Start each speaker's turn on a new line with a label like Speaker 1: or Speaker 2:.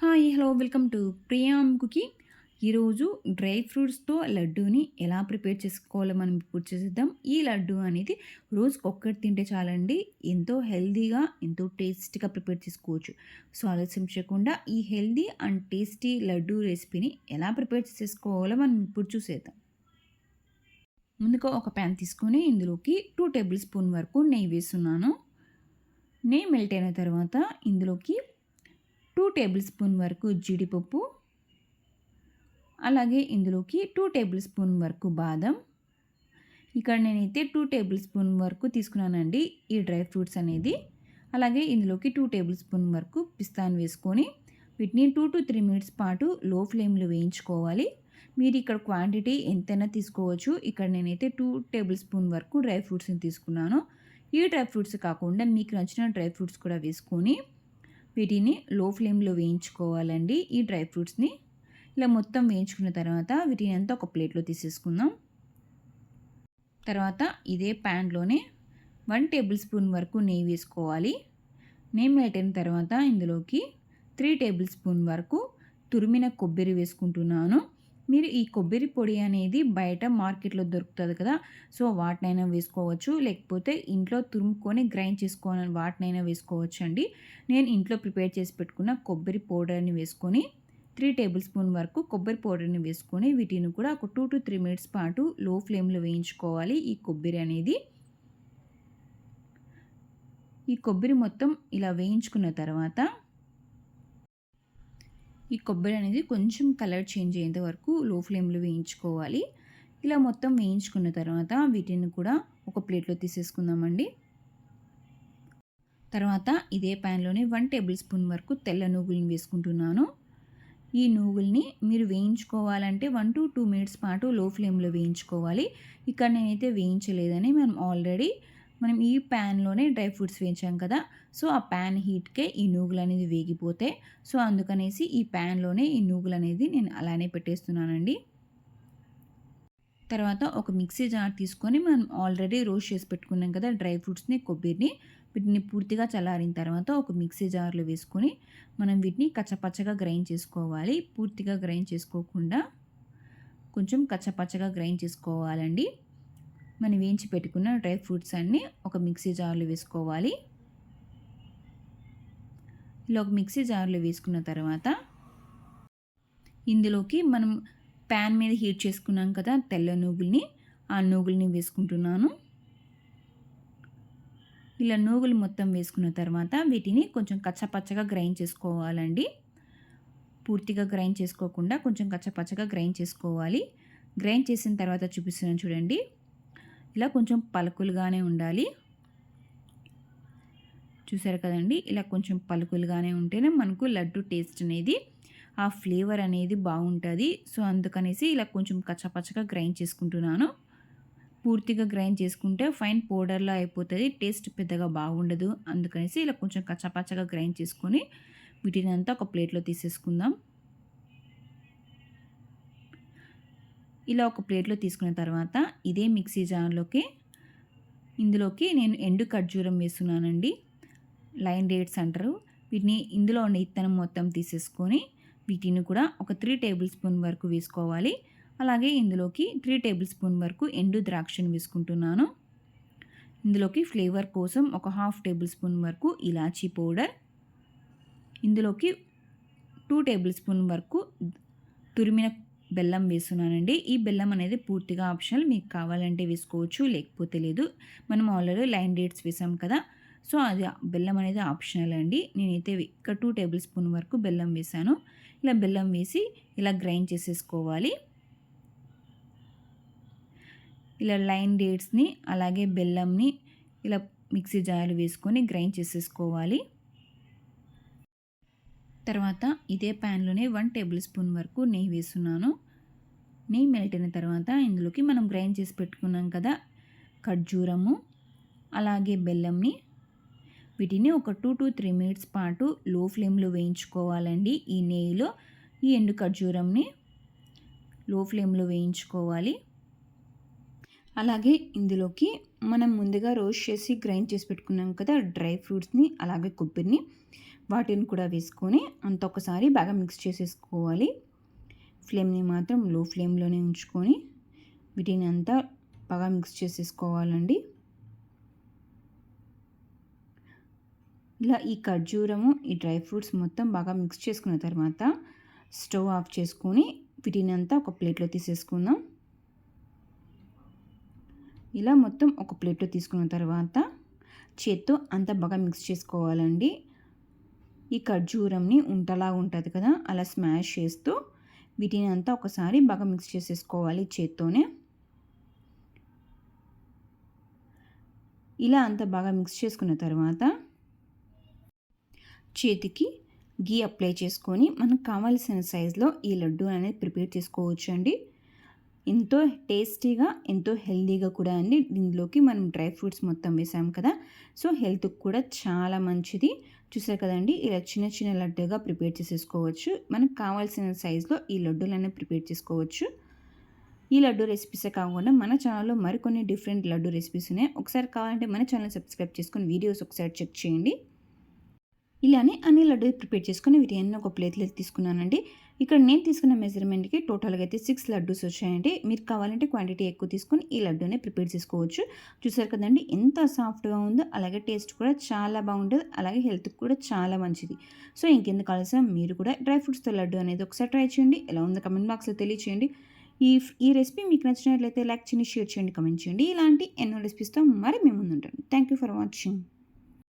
Speaker 1: Hi hello welcome to ప్రియాంకుకి ఈరోజు dry ఫ్రూట్స్తో లడ్డూని ఎలా ప్రిపేర్ చేసుకోవాలో మనం ఇప్పుడు చేసేద్దాం. ఈ లడ్డు అనేది రోజు ఒక్కటి తింటే చాలండి ఎంతో హెల్దీగా ఎంతో టేస్టీగా ప్రిపేర్ చేసుకోవచ్చు. సో ఆలస్యం చేయకుండా ఈ హెల్దీ అండ్ టేస్టీ లడ్డు రెసిపీని ఎలా ప్రిపేర్ చేసుకోవాలో మనం ఇప్పుడు చూసేద్దాం. ముందుగా ఒక ప్యాన్ తీసుకొని ఇందులోకి టూ టేబుల్ స్పూన్ వరకు నెయ్యి వేస్తున్నాను. నెయ్యి మెల్ట్ అయిన తర్వాత ఇందులోకి టూ టేబుల్ స్పూన్ వరకు జీడిపప్పు అలాగే ఇందులోకి టూ టేబుల్ స్పూన్ వరకు బాదం. ఇక్కడ నేనైతే టూ టేబుల్ స్పూన్ వరకు తీసుకున్నానండి ఈ డ్రై ఫ్రూట్స్ అనేది. అలాగే ఇందులోకి టూ టేబుల్ స్పూన్ వరకు పిస్తాన్ వేసుకొని వీటిని టూ టు త్రీ మినిట్స్ పాటు లో ఫ్లేమ్లో వేయించుకోవాలి. మీరు ఇక్కడ క్వాంటిటీ ఎంతైనా తీసుకోవచ్చు. ఇక్కడ నేనైతే టూ టేబుల్ స్పూన్ వరకు డ్రై ఫ్రూట్స్ని తీసుకున్నాను. ఈ డ్రై ఫ్రూట్స్ కాకుండా మీకు నచ్చిన డ్రై ఫ్రూట్స్ కూడా వేసుకొని వీటిని లో ఫ్లేమ్లో వేయించుకోవాలండి. ఈ డ్రై ఫ్రూట్స్ని ఇలా మొత్తం వేయించుకున్న తర్వాత వీటిని అంతా ఒక ప్లేట్లో తీసేసుకుందాం. తర్వాత ఇదే ప్యాన్లోనే వన్ టేబుల్ స్పూన్ వరకు నెయ్యి వేసుకోవాలి. నెయ్యి మెల్టైన తర్వాత ఇందులోకి త్రీ టేబుల్ స్పూన్ వరకు తురిమిన కొబ్బరి వేసుకుంటున్నాను. మీరు ఈ కొబ్బరి పొడి అనేది బయట మార్కెట్లో దొరుకుతుంది కదా సో వాటినైనా వేసుకోవచ్చు. లేకపోతే ఇంట్లో తురుముకొని గ్రైండ్ చేసుకోవాలని వాటినైనా వేసుకోవచ్చు అండి నేను ఇంట్లో ప్రిపేర్ చేసి పెట్టుకున్న కొబ్బరి పౌడర్ని వేసుకొని త్రీ టేబుల్ స్పూన్ వరకు కొబ్బరి పౌడర్ని వేసుకొని వీటిని కూడా ఒక టూ టు త్రీ మినిట్స్ పాటు లో ఫ్లేమ్లో వేయించుకోవాలి ఈ కొబ్బరి అనేది. ఈ కొబ్బరి మొత్తం ఇలా వేయించుకున్న తర్వాత ఈ కొబ్బరి అనేది కొంచెం కలర్ చేంజ్ అయ్యేంత వరకు లో ఫ్లేమ్లో వేయించుకోవాలి. ఇలా మొత్తం వేయించుకున్న తర్వాత వీటిని కూడా ఒక ప్లేట్లో తీసేసుకుందామండి. తర్వాత ఇదే ప్యాన్లోనే వన్ టేబుల్ స్పూన్ వరకు తెల్ల నూగుల్ని వేసుకుంటున్నాను. ఈ నూగుల్ని మీరు వేయించుకోవాలంటే వన్ టు టూ మినిట్స్ పాటు లో ఫ్లేమ్లో వేయించుకోవాలి. ఇక్కడ నేనైతే వేయించలేదని మనం ఆల్రెడీ మనం ఈ ప్యాన్లోనే డ్రై ఫ్రూట్స్ వేయించాం కదా సో ఆ ప్యాన్ హీట్కే ఈ నూగులు అనేది వేగిపోతే సో అందుకనేసి ఈ ప్యాన్లోనే ఈ నూగులు అనేది నేను అలానే పెట్టేస్తున్నానండి. తర్వాత ఒక మిక్సీ జార్ తీసుకొని మనం ఆల్రెడీ రోస్ట్ చేసి పెట్టుకున్నాం కదా డ్రై ఫ్రూట్స్ని కొబ్బరిని వీటిని పూర్తిగా చల్లారిన తర్వాత ఒక మిక్సీ జార్లో వేసుకొని మనం వీటిని కచ్చపచ్చగా గ్రైండ్ చేసుకోవాలి. పూర్తిగా గ్రైండ్ చేసుకోకుండా కొంచెం కచ్చపచ్చగా గ్రైండ్ చేసుకోవాలండి. మనం వేయించి పెట్టుకున్న డ్రై ఫ్రూట్స్ అన్నీ ఒక మిక్సీ జార్లో వేసుకోవాలి. ఇలా ఒక మిక్సీ జార్లో వేసుకున్న తర్వాత ఇందులోకి మనం ప్యాన్ మీద హీట్ చేసుకున్నాం కదా తెల్ల నూగుల్ని ఆ నూగుల్ని వేసుకుంటున్నాను. ఇలా నూగులు మొత్తం వేసుకున్న తర్వాత వీటిని కొంచెం కచ్చపచ్చగా గ్రైండ్ చేసుకోవాలండి. పూర్తిగా గ్రైండ్ చేసుకోకుండా కొంచెం కచ్చపచ్చగా గ్రైండ్ చేసుకోవాలి. గ్రైండ్ చేసిన తర్వాత చూపిస్తున్నాను చూడండి. ఇలా కొంచెం పలుకులుగానే ఉండాలి. చూసారు కదండి? ఇలా కొంచెం పలుకులుగానే ఉంటేనే మనకు లడ్డు టేస్ట్ అనేది ఆ ఫ్లేవర్ అనేది బాగుంటుంది. సో అందుకనేసి ఇలా కొంచెం కచ్చపచ్చగా గ్రైండ్ చేసుకుంటున్నాను. పూర్తిగా గ్రైండ్ చేసుకుంటే ఫైన్ పౌడర్లో అయిపోతుంది టేస్ట్ పెద్దగా బాగుండదు. అందుకనేసి ఇలా కొంచెం కచ్చపచ్చగా గ్రైండ్ చేసుకొని వీటిని అంతా ఒక ప్లేట్లో తీసేసుకుందాం. ఇలా ఒక ప్లేట్లో తీసుకున్న తర్వాత ఇదే మిక్సీ జార్లోకి ఇందులోకి నేను ఎండు ఖర్జూరం వేస్తున్నానండి. లైన్ డేట్స్ అంటారు. వీటిని ఇందులో ఉన్న ఇత్తనం మొత్తం తీసేసుకొని వీటిని కూడా ఒక త్రీ టేబుల్ స్పూన్ వరకు వేసుకోవాలి. అలాగే ఇందులోకి త్రీ టేబుల్ స్పూన్ వరకు ఎండు ద్రాక్షను వేసుకుంటున్నాను. ఇందులోకి ఫ్లేవర్ కోసం ఒక హాఫ్ టేబుల్ స్పూన్ వరకు ఇలాచీ పౌడర్. ఇందులోకి టూ టేబుల్ స్పూన్ వరకు తురిమిన బెల్లం వేస్తున్నానండి. ఈ బెల్లం అనేది పూర్తిగా ఆప్షనల్ మీకు కావాలంటే వేసుకోవచ్చు లేకపోతే లేదు. మనం ఆల్రెడీ లైన్ డేట్స్ వేసాం కదా సో అది బెల్లం అనేది ఆప్షనల్ అండి. నేనైతే ఇక్కడ టూ టేబుల్ స్పూన్ వరకు బెల్లం వేసాను. ఇలా బెల్లం వేసి ఇలా గ్రైండ్ చేసేసుకోవాలి. ఇలా లైన్ డేట్స్ని అలాగే బెల్లంని ఇలా మిక్సీ జార్లు వేసుకొని గ్రైండ్ చేసేసుకోవాలి. తర్వాత ఇదే ప్యాన్లోనే వన్ టేబుల్ స్పూన్ వరకు నెయ్యి వేస్తున్నాను. నెయ్యి మెల్ట్ అయిన తర్వాత ఇందులోకి మనం గ్రైండ్ చేసి పెట్టుకున్నాం కదా ఖర్జూరము అలాగే బెల్లంని. వీటిని ఒక టూ టు త్రీ మినిట్స్ పాటు లో ఫ్లేమ్లో వేయించుకోవాలండి ఈ నెయ్యిలో. ఈ ఎండు ఖర్జూరంని లో ఫ్లేమ్లో వేయించుకోవాలి. అలాగే ఇందులోకి మనం ముందుగా రోస్ట్ చేసి గ్రైండ్ చేసి పెట్టుకున్నాం కదా డ్రై ఫ్రూట్స్ని అలాగే కొబ్బరిని వాటిని కూడా వేసుకొని అంత ఒకసారి బాగా మిక్స్ చేసేసుకోవాలి. ఫ్లేమ్ని మాత్రం లో ఫ్లేమ్లోనే ఉంచుకొని వీటిని అంతా బాగా మిక్స్ చేసేసుకోవాలండి. ఇలా ఈ ఖర్జూరము ఈ డ్రై ఫ్రూట్స్ మొత్తం బాగా మిక్స్ చేసుకున్న తర్వాత స్టవ్ ఆఫ్ చేసుకొని వీటిని అంతా ఒక ప్లేట్లో తీసేసుకుందాం. ఇలా మొత్తం ఒక ప్లేట్లో తీసుకున్న తర్వాత చేత్తో అంతా బాగా మిక్స్ చేసుకోవాలండి. ఈ ఖర్జూరంని ఉంటలా ఉంటుంది కదా అలా స్మాష్ చేస్తూ వీటిని అంతా ఒకసారి బాగా మిక్స్ చేసేసుకోవాలి చేత్తోనే. ఇలా అంతా బాగా మిక్స్ చేసుకున్న తర్వాత చేతికి గీ అప్లై చేసుకొని మనకు కావాల్సిన సైజులో ఈ లడ్డు అనేది ప్రిపేర్ చేసుకోవచ్చు అండి ఎంతో టేస్టీగా ఎంతో హెల్దీగా కూడా అండి. దీనిలోకి మనం డ్రై ఫ్రూట్స్ మొత్తం వేసాం కదా. సో హెల్త్కి కూడా చాలా మంచిది. చూసారు కదండి ఇలా చిన్న చిన్న లడ్డుగా ప్రిపేర్ చేసేసుకోవచ్చు. మనకు కావాల్సిన సైజులో ఈ లడ్డూలన్నీ ప్రిపేర్ చేసుకోవచ్చు. ఈ లడ్డు రెసిపీసే కాకుండా మన ఛానల్లో మరికొన్ని డిఫరెంట్ లడ్డు రెసిపీస్ ఉన్నాయి. ఒకసారి కావాలంటే మన ఛానల్ సబ్స్క్రైబ్ చేసుకొని వీడియోస్ ఒకసారి చెక్ చేయండి. ఇలానే అన్ని లడ్డు ప్రిపేర్ చేసుకుని వీటి ఎన్నో ఒక ప్లేట్లో తీసుకున్నానండి. ఇక్కడ నేను తీసుకున్న మెజర్మెంట్కి టోటల్గా అయితే సిక్స్ లడ్డూస్ వచ్చాయండి. మీరు కావాలంటే క్వాంటిటీ ఎక్కువ తీసుకొని ఈ లడ్డూనే ప్రిపేర్ చేసుకోవచ్చు. చూసారు కదండి ఎంత సాఫ్ట్గా ఉందో అలాగే టేస్ట్ కూడా చాలా బాగుంటుంది అలాగే హెల్త్కి కూడా చాలా మంచిది. సో ఇంకెందుకు ఆలస్యం మీరు కూడా డ్రై ఫ్రూట్స్తో లడ్డు అనేది ఒకసారి ట్రై చేయండి. ఎలా ఉందో కమెంట్ బాక్స్లో తెలియచేయండి. ఈ ఈ రెసిపీ మీకు నచ్చినట్లయితే లైక్ చేయండి షేర్ చేయండి కమెంట్ చేయండి. ఇలాంటి ఎన్నో రెసిపీస్తో మరి మేము ముందుంటాను థ్యాంక్ యూ ఫర్ వాచింగ్